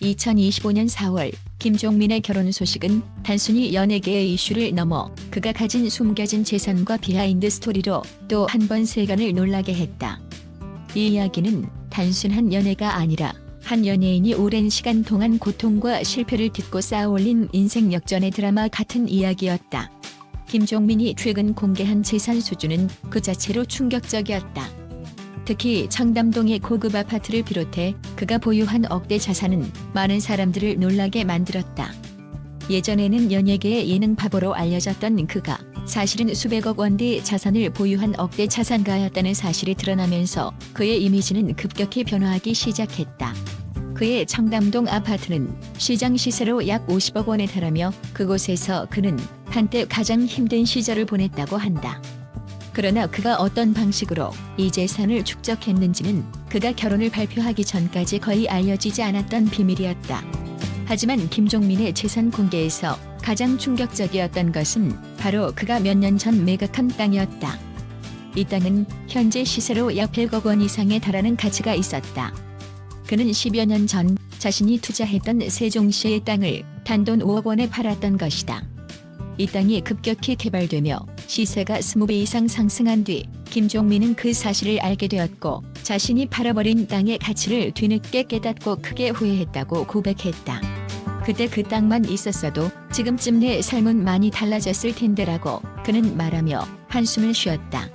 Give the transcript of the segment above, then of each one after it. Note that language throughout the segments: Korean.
2025년 4월 김종민의 결혼 소식은 단순히 연예계의 이슈를 넘어 그가 가진 숨겨진 재산과 비하인드 스토리로 또 한 번 세간을 놀라게 했다. 이 이야기는 단순한 연애가 아니라 한 연예인이 오랜 시간 동안 고통과 실패를 딛고 쌓아올린 인생 역전의 드라마 같은 이야기였다. 김종민이 최근 공개한 재산 수준은 그 자체로 충격적이었다. 특히 청담동의 고급 아파트를 비롯해 그가 보유한 억대 자산은 많은 사람들을 놀라게 만들었다. 예전에는 연예계의 예능 바보로 알려졌던 그가 사실은 수백억 원대 자산을 보유한 억대 자산가였다는 사실이 드러나면서 그의 이미지는 급격히 변화하기 시작했다. 그의 청담동 아파트는 시장 시세로 약 50억 원에 달하며 그곳에서 그는 한때 가장 힘든 시절을 보냈다고 한다. 그러나 그가 어떤 방식으로 이 재산을 축적했는지는 그가 결혼을 발표하기 전까지 거의 알려지지 않았던 비밀이었다. 하지만 김종민의 재산 공개에서 가장 충격적이었던 것은 바로 그가 몇 년 전 매각한 땅이었다. 이 땅은 현재 시세로 약 100억 원 이상에 달하는 가치가 있었다. 그는 10여 년 전 자신이 투자했던 세종시의 땅을 단돈 5억 원에 팔았던 것이다. 이 땅이 급격히 개발되며 시세가 20배 이상 상승한 뒤 김종민은 그 사실을 알게 되었고 자신이 팔아버린 땅의 가치를 뒤늦게 깨닫고 크게 후회했다고 고백했다. 그때 그 땅만 있었어도 지금쯤 내 삶은 많이 달라졌을 텐데라고 그는 말하며 한숨을 쉬었다.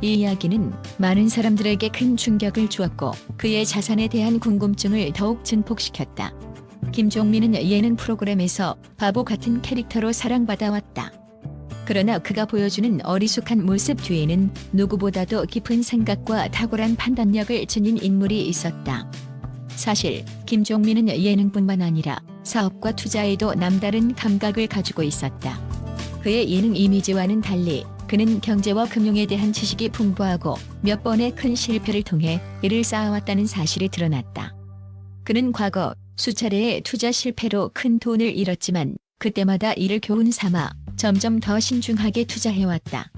이 이야기는 많은 사람들에게 큰 충격을 주었고 그의 자산에 대한 궁금증을 더욱 증폭시켰다. 김종민은 예능 프로그램에서 바보 같은 캐릭터로 사랑받아왔다. 그러나 그가 보여주는 어리숙한 모습 뒤에는 누구보다도 깊은 생각과 탁월한 판단력을 지닌 인물이 있었다. 사실 김종민은 예능뿐만 아니라 사업과 투자에도 남다른 감각을 가지고 있었다. 그의 예능 이미지와는 달리 그는 경제와 금융에 대한 지식이 풍부하고 몇 번의 큰 실패를 통해 이를 쌓아왔다는 사실이 드러났다. 그는 과거 수차례의 투자 실패로 큰 돈을 잃었지만 그때마다 이를 교훈 삼아 점점 더 신중하게 투자해왔다.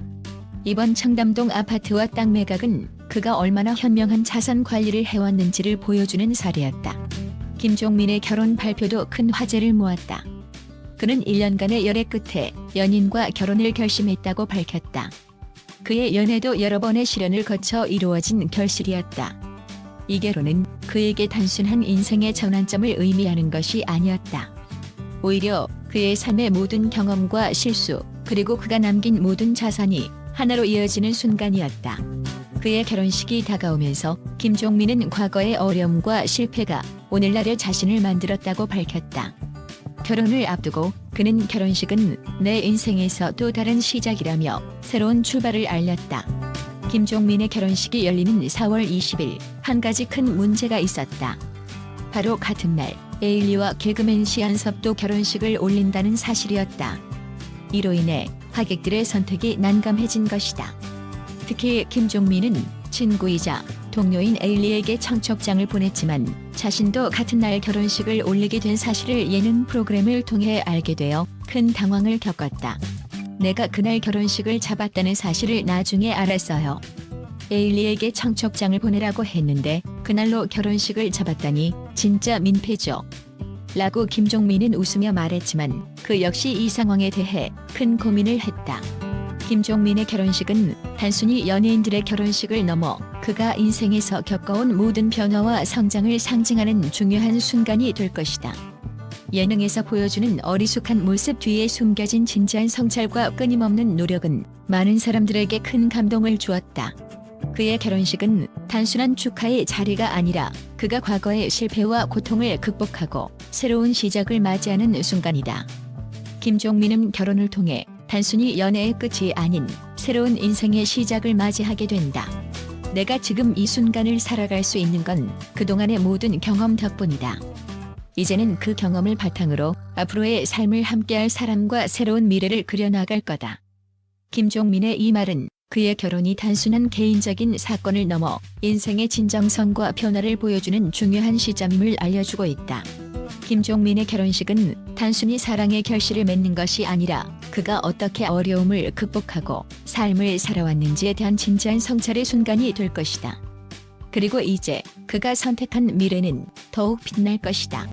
이번 청담동 아파트와 땅 매각은 그가 얼마나 현명한 자산 관리를 해왔는지를 보여주는 사례였다. 김종민의 결혼 발표도 큰 화제를 모았다. 그는 1년간의 열애 끝에 연인과 결혼을 결심했다고 밝혔다. 그의 연애도 여러 번의 시련을 거쳐 이루어진 결실이었다. 이 결혼은 그에게 단순한 인생의 전환점을 의미하는 것이 아니었다. 오히려 그의 삶의 모든 경험과 실수, 그리고 그가 남긴 모든 자산이 하나로 이어지는 순간이었다. 그의 결혼식이 다가오면서 김종민은 과거의 어려움과 실패가 오늘날의 자신을 만들었다고 밝혔다. 결혼을 앞두고 그는 결혼식은 내 인생에서 또 다른 시작이라며 새로운 출발을 알렸다. 김종민의 결혼식이 열리는 4월 20일 한 가지 큰 문제가 있었다. 바로 같은 날 에일리와 개그맨 시한섭도 결혼식을 올린다는 사실이었다. 이로 인해 하객들의 선택이 난감해진 것이다. 특히 김종민은 친구이자 동료인 에일리에게 청첩장을 보냈지만 자신도 같은 날 결혼식을 올리게 된 사실을 예능 프로그램을 통해 알게 되어 큰 당황을 겪었다. 내가 그날 결혼식을 잡았다는 사실을 나중에 알았어요. 에일리에게 청첩장을 보내라고 했는데 그날로 결혼식을 잡았다니 진짜 민폐죠. 라고 김종민은 웃으며 말했지만 그 역시 이 상황에 대해 큰 고민을 했다. 김종민의 결혼식은 단순히 연예인들의 결혼식을 넘어 그가 인생에서 겪어온 모든 변화와 성장을 상징하는 중요한 순간이 될 것이다. 예능에서 보여주는 어리숙한 모습 뒤에 숨겨진 진지한 성찰과 끊임없는 노력은 많은 사람들에게 큰 감동을 주었다. 그의 결혼식은 단순한 축하의 자리가 아니라 그가 과거의 실패와 고통을 극복하고 새로운 시작을 맞이하는 순간이다. 김종민은 결혼을 통해 단순히 연애의 끝이 아닌 새로운 인생의 시작을 맞이하게 된다. 내가 지금 이 순간을 살아갈 수 있는 건 그동안의 모든 경험 덕분이다. 이제는 그 경험을 바탕으로 앞으로의 삶을 함께할 사람과 새로운 미래를 그려나갈 거다. 김종민의 이 말은 그의 결혼이 단순한 개인적인 사건을 넘어 인생의 진정성과 변화를 보여주는 중요한 시점임을 알려주고 있다. 김종민의 결혼식은 단순히 사랑의 결실을 맺는 것이 아니라 그가 어떻게 어려움을 극복하고 삶을 살아왔는지에 대한 진지한 성찰의 순간이 될 것이다. 그리고 이제 그가 선택한 미래는 더욱 빛날 것이다.